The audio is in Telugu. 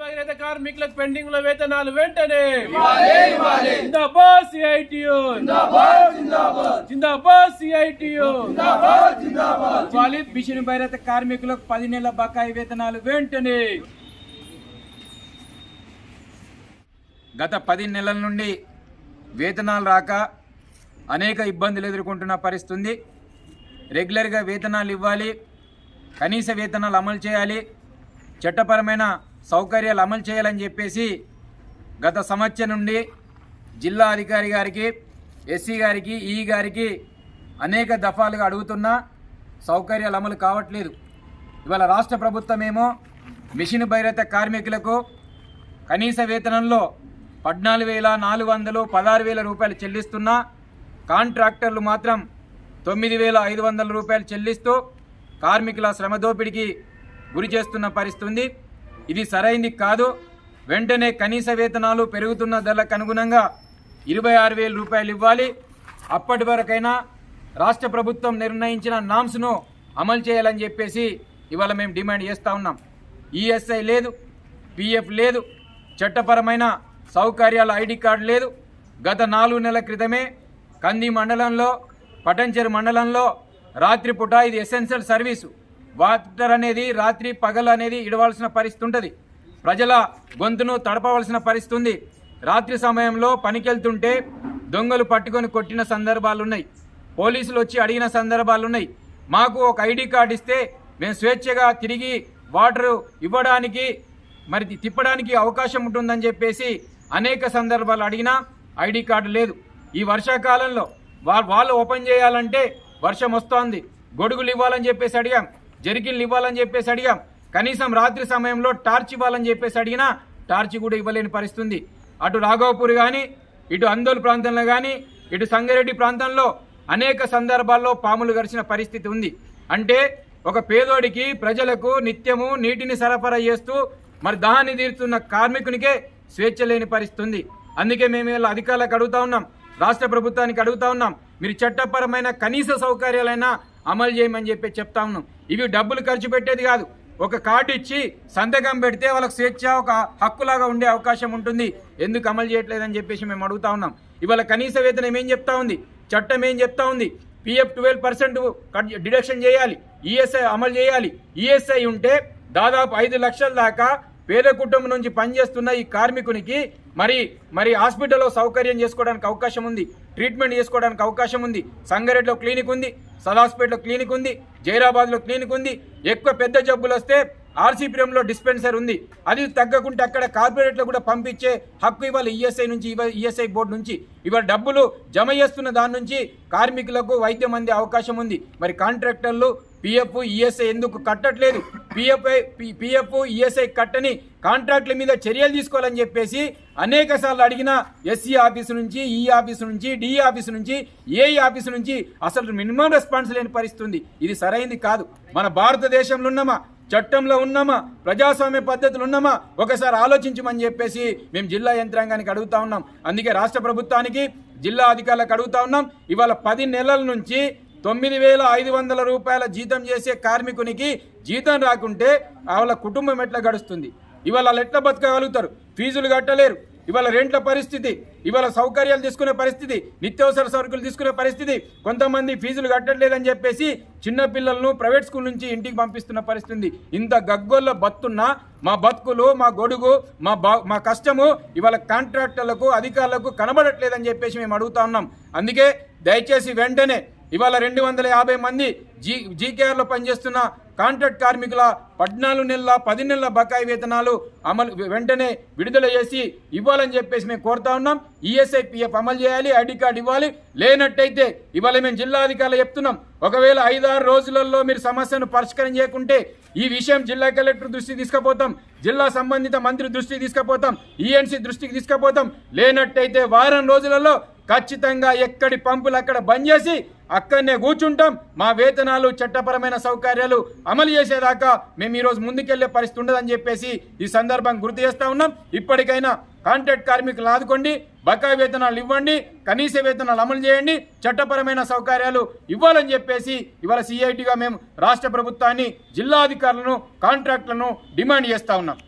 భగీరథ కార్మికులకు పెండింగ్లో వేతనాలు వెంటనే. జిందాబాద్ సిఐటియు జిందాబాద్ సిఐటియు ఇవ్వాలి మిషన్ భైరత కార్మికులకు పది నెలల బకాయి వేతనాలు వెంటనే. గత పది నెలల నుండి వేతనాలు రాక అనేక ఇబ్బందులు ఎదుర్కొంటున్న పరిస్థితుంది. రెగ్యులర్గా వేతనాలు ఇవ్వాలి. కనీస వేతనాలు అమలు చేయాలి. చట్టపరమైన సౌకర్యాలు అమలు చేయాలని చెప్పేసి గత సంవత్సరం నుండి జిల్లా అధికారి గారికి ఎస్సీ గారికి ఈ గారికి అనేక దఫాలుగా అడుగుతున్నా సౌకర్యాలు అమలు కావట్లేదు. ఇవాళ రాష్ట్ర ప్రభుత్వమేమో మిషన్ భైరత కార్మికులకు కనీస వేతనంలో పద్నాలుగు వేల నాలుగు వందలు పదహారు వేల రూపాయలు చెల్లిస్తున్నా కాంట్రాక్టర్లు మాత్రం తొమ్మిది వేల ఐదు వందల రూపాయలు చెల్లిస్తూ కార్మికుల శ్రమ దోపిడికి గురి చేస్తున్న పరిస్థితి ఉంది. ఇది సరైంది కాదు. వెంటనే కనీస వేతనాలు పెరుగుతున్న ధరలకు అనుగుణంగా ఇరవై ఆరు వేల రూపాయలు ఇవ్వాలి. అప్పటి వరకైనా రాష్ట్ర ప్రభుత్వం నిర్ణయించిన నామ్స్ను అమలు చేయాలని చెప్పేసి ఇవాళ మేము డిమాండ్ చేస్తూ ఉన్నాం. ఈఎస్ఐ లేదు పిఎఫ్ లేదు చట్టపరమైన సౌకర్యాల ఐడి కార్డు లేదు. గత నాలుగు నెలల క్రితమే కంది మండలంలో పటంచెరు మండలంలో రాత్రిపూట ఇది ఎసెన్షియల్ సర్వీసు. వాటర్ అనేది రాత్రి పగలు అనేది ఇడవలసిన పరిస్థితి ఉంటుంది. ప్రజల గొంతును తడపవలసిన పరిస్థితి ఉంది. రాత్రి సమయంలో పనికెళ్తుంటే దొంగలు పట్టుకొని కొట్టిన సందర్భాలు ఉన్నాయి. పోలీసులు వచ్చి అడిగిన సందర్భాలు ఉన్నాయి. మాకు ఒక ఐడి కార్డు ఇస్తే మేము స్వేచ్ఛగా తిరిగి వాటర్ ఇవ్వడానికి మరి తిప్పడానికి అవకాశం ఉంటుందని చెప్పేసి అనేక సందర్భాలు అడిగినా ఐడి కార్డు లేదు. ఈ వర్షాకాలంలో వాళ్ళు ఓపెన్ చేయాలంటే వర్షం వస్తోంది. గొడుగులు ఇవ్వాలని చెప్పేసి అడిగాం. జెరికిన్లు ఇవ్వాలని చెప్పేసి అడిగాం. కనీసం రాత్రి సమయంలో టార్చ్ ఇవ్వాలని చెప్పేసి అడిగినా టార్చ్ కూడా ఇవ్వలేని పరిస్థితుంది. అటు రాఘవపూర్ కానీ ఇటు అందోల్ ప్రాంతంలో కానీ ఇటు సంగారెడ్డి ప్రాంతంలో అనేక సందర్భాల్లో పాములు గరిచిన పరిస్థితి ఉంది. అంటే ఒక పేదోడికి ప్రజలకు నిత్యము నీటిని సరఫరా చేస్తూ మరి దాహాన్ని తీరుతున్న కార్మికునికే స్వేచ్ఛ లేని పరిస్థితుంది. అందుకే మేము ఇలా అధికారులకు అడుగుతా ఉన్నాం. రాష్ట్ర ప్రభుత్వానికి అడుగుతా ఉన్నాం. మీరు చట్టపరమైన కనీస సౌకర్యాలైనా అమలు చేయమని చెప్పి చెప్తా ఉన్నాం. ఇవి డబ్బులు ఖర్చు పెట్టేది కాదు. ఒక కార్డు ఇచ్చి సంతకం పెడితే వాళ్ళకి స్వేచ్ఛ ఒక హక్కులాగా ఉండే అవకాశం ఉంటుంది. ఎందుకు అమలు చేయట్లేదని చెప్పేసి మేము అడుగుతా ఉన్నాం. ఇవాళ కనీస వేతనం ఏం చెప్తా ఉంది? చట్టం ఏం చెప్తా ఉంది? పిఎఫ్ ట్వెల్వ్ పర్సెంట్ డిడక్షన్ చేయాలి. ఈఎస్ఐ అమలు చేయాలి. ఈఎస్ఐ ఉంటే దాదాపు ఐదు లక్షల దాకా పేద కుటుంబం నుంచి పనిచేస్తున్న ఈ కార్మికునికి మరి మరి హాస్పిటల్లో సౌకర్యం చేసుకోవడానికి అవకాశం ఉంది ట్రీట్మెంట్ చేసుకోవడానికి అవకాశం ఉంది సంగారెడ్డిలో క్లినిక్ ఉంది సదాస్పేటలో క్లినిక్ ఉంది జైరాబాద్లో క్లినిక్ ఉంది ఎక్కువ పెద్ద జబ్బులు వస్తే ఆర్సీపీఎంలో డిస్పెన్సర్ ఉంది. అది తగ్గకుంటే అక్కడ కార్పొరేట్లో కూడా పంపించే హక్కు ఇవాళ ఈఎస్ఐ నుంచి ఈఎస్ఐ బోర్డు నుంచి. ఇవాళ డబ్బులు జమ చేస్తున్న దాని నుంచి కార్మికులకు వైద్యం అందే అవకాశం ఉంది. మరి కాంట్రాక్టర్లు పిఎఫ్ ఈఎస్ఐ ఎందుకు కట్టట్లేదు? పిఎఫ్ పిఎఫ్ ఈఎస్ఐ కట్టని కాంట్రాక్టుల మీద చర్యలు తీసుకోవాలని చెప్పేసి అనేక సార్లు అడిగిన ఎస్సీ ఆఫీసు నుంచి ఈ ఆఫీసు నుంచి డి ఆఫీసు నుంచి ఏ ఆఫీసు నుంచి అసలు మినిమం రెస్పాన్స్ లేని పరిస్థితి ఇది సరైంది కాదు. మన భారతదేశంలో ఉన్నామా? చట్టంలో ఉన్నామా? ప్రజాస్వామ్య పద్ధతులు ఉన్నామా? ఒకసారి ఆలోచించమని చెప్పేసి మేము జిల్లా యంత్రాంగానికి అడుగుతా ఉన్నాం. అందుకే రాష్ట్ర ప్రభుత్వానికి జిల్లా అధికారులకు అడుగుతా ఉన్నాం. ఇవాళ పది నెలల నుంచి తొమ్మిది వేల ఐదు వందల రూపాయల జీతం చేసే కార్మికునికి జీతం రాకుంటే వాళ్ళ కుటుంబం ఎట్లా గడుస్తుంది? ఇవాళ వాళ్ళు ఎట్లా బతకగలుగుతారు? ఫీజులు కట్టలేరు. ఇవాళ రెంట్ల పరిస్థితి ఇవాళ సౌకర్యాలు తీసుకునే పరిస్థితి నిత్యావసర సరుకులు తీసుకునే పరిస్థితి కొంతమంది ఫీజులు కట్టట్లేదని చెప్పేసి చిన్నపిల్లలను ప్రైవేట్ స్కూల్ నుంచి ఇంటికి పంపిస్తున్న పరిస్థితి ఇంత గగ్గోల్లో బతున్నా మా బతుకులు మా గొడుగు మా బా మా కష్టము ఇవాళ కాంట్రాక్టర్లకు అధికారులకు కనబడట్లేదని చెప్పేసి మేము అడుగుతా ఉన్నాం. అందుకే దయచేసి వెంటనే ఇవాళ రెండు వందల యాభై మంది జీ జీకేఆర్లో పనిచేస్తున్న కాంట్రాక్ట్ కార్మికుల పద్నాలుగు నెలల పది నెలల బకాయి వేతనాలు అమలు వెంటనే విడుదల చేసి ఇవ్వాలని చెప్పేసి మేము కోరుతా ఉన్నాం. ఈఎస్ఐ పిఎఫ్ అమలు చేయాలి ఐడి కార్డు ఇవ్వాలి. లేనట్టయితే ఇవాళ మేము జిల్లా అధికారులు చెప్తున్నాం. ఒకవేళ ఐదారు రోజులలో మీరు సమస్యను పరిష్కారం చేయకుంటే ఈ విషయం జిల్లా కలెక్టర్ దృష్టికి తీసుకుపోతాం. జిల్లా సంబంధిత మంత్రి దృష్టికి తీసుకుపోతాం. ఈఎన్సీ దృష్టికి తీసుకుపోతాం. లేనట్టయితే వారం రోజులలో ఖచ్చితంగా ఎక్కడి పంపులు అక్కడ బంద్ చేసి అక్కడనే కూర్చుంటాం. మా వేతనాలు చట్టపరమైన సౌకర్యాలు అమలు చేసేదాకా మేము ఈరోజు ముందుకెళ్ళే పరిస్థితి ఉండదని చెప్పేసి ఈ సందర్భం గుర్తు చేస్తా ఉన్నాం. ఇప్పటికైనా కాంట్రాక్ట్ కార్మికులు ఆదుకోండి బకాయి వేతనాలు ఇవ్వండి కనీస వేతనాలు అమలు చేయండి చట్టపరమైన సౌకర్యాలు ఇవ్వాలని చెప్పేసి ఇవాళ సిఐటిగా మేము రాష్ట్ర ప్రభుత్వాన్ని జిల్లా అధికారులను కాంట్రాక్టులను డిమాండ్ చేస్తా ఉన్నాం.